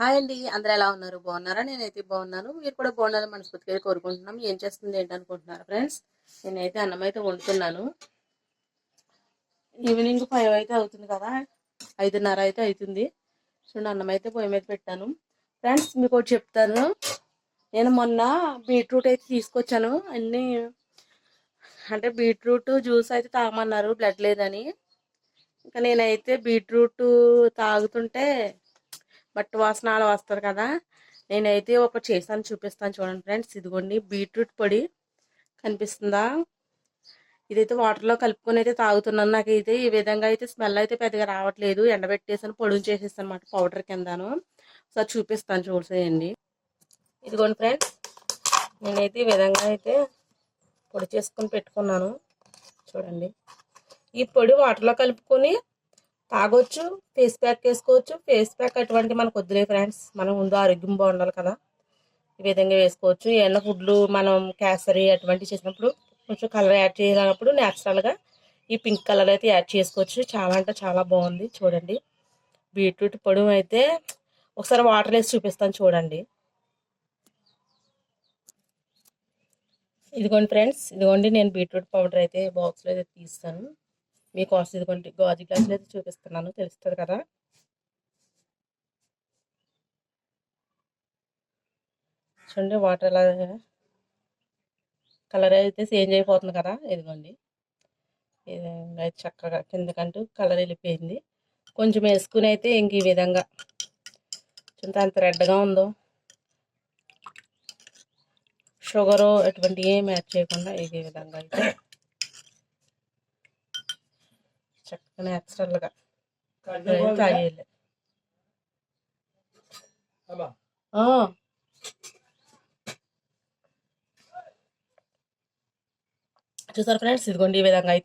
Hi అండి. అందరూ ఎలా ఉన్నారు? బాగున్నారా? నేనైతే బాగున్నాను. మీరు కూడా బాగున్నారు మనస్ఫూర్తిగా కోరుకుంటున్నాం. ఏం చేస్తుంది ఏంటి అనుకుంటున్నారు ఫ్రెండ్స్? నేనైతే అన్నం అయితే వండుతున్నాను. ఈవినింగ్ ఫైవ్ అయితే అవుతుంది కదా? ఐదున్నర అయితే అవుతుంది. చూడండి అన్నం అయితే పొయ్యి మీద పెట్టాను. ఫ్రెండ్స్ మీకు ఒకటి చెప్తాను. నేను మొన్న బీట్రూట్ అయితే తీసుకొచ్చాను. అన్నీ అంటే బీట్రూట్ జ్యూస్ అయితే తాగమన్నారు. బ్లడ్ లేదని. ఇంకా నేనైతే బీట్రూట్ తాగుతుంటే బట్ట వాసన అలా వస్తుంది కదా. నేనైతే ఒక చేసాను చూపిస్తాను చూడండి ఫ్రెండ్స్. ఇదిగోండి బీట్రూట్ పొడి కనిపిస్తుందా? ఇదైతే వాటర్లో కలుపుకొని అయితే తాగుతున్నాను. నాకు అయితే ఈ విధంగా అయితే స్మెల్ అయితే పెద్దగా రావట్లేదు. ఎండబెట్టేసాను పొడుగు చేసేసాను అనమాట పౌడర్ కిందను. ఒకసారి చూపిస్తాను చూసేయండి. ఇదిగోండి ఫ్రెండ్స్ నేనైతే ఈ విధంగా అయితే పొడి చేసుకొని పెట్టుకున్నాను. చూడండి. ఈ పొడి వాటర్లో కలుపుకొని తాగొచ్చు ఫేస్ ప్యాక్ వేసుకోవచ్చు. ఫేస్ ప్యాక్ అటువంటి మనకు వద్దులే ఫ్రెండ్స్ మనం ముందు ఆరోగ్యం బాగుండాలి కదా. ఈ విధంగా వేసుకోవచ్చు. ఏమైనా ఫుడ్లు మనం కేసరి అటువంటివి చేసినప్పుడు కొంచెం కలర్ యాడ్ చేయాలన్నప్పుడు న్యాచురల్గా ఈ పింక్ కలర్ అయితే యాడ్ చేసుకోవచ్చు. చాలా అంటే చాలా బాగుంది. చూడండి. బీట్రూట్ పొడి అయితే ఒకసారి వాటర్ వేసి చూపిస్తాను చూడండి. ఇదిగోండి ఫ్రెండ్స్ ఇదిగోండి నేను బీట్రూట్ పౌడర్ అయితే బాక్స్లో అయితే తీస్తాను. మీకోసం ఇదిగోండి గాజు గ్లాసులు అయితే చూపిస్తున్నాను తెలుస్తుంది కదా? చూడండి వాటర్ ఎలా కలర్ అయితే చేంజ్ అయిపోతుంది కదా? ఇదిగోండి. ఇది అయితే చక్కగా కిందకంటూ కలర్ వెళ్ళిపోయింది. కొంచెం వేసుకుని అయితే ఇంక ఈ విధంగా. చూడండి అంత రెడ్గా ఉందో. షుగరు ఎటువంటి ఏం యాడ్ చేయకుండా ఈ విధంగా అయితే చక్కగా న్యాచురల్గా ఆ. చూసారు ఫ్రెండ్స్ ఇదిగోండి ఈ విధంగా అయితే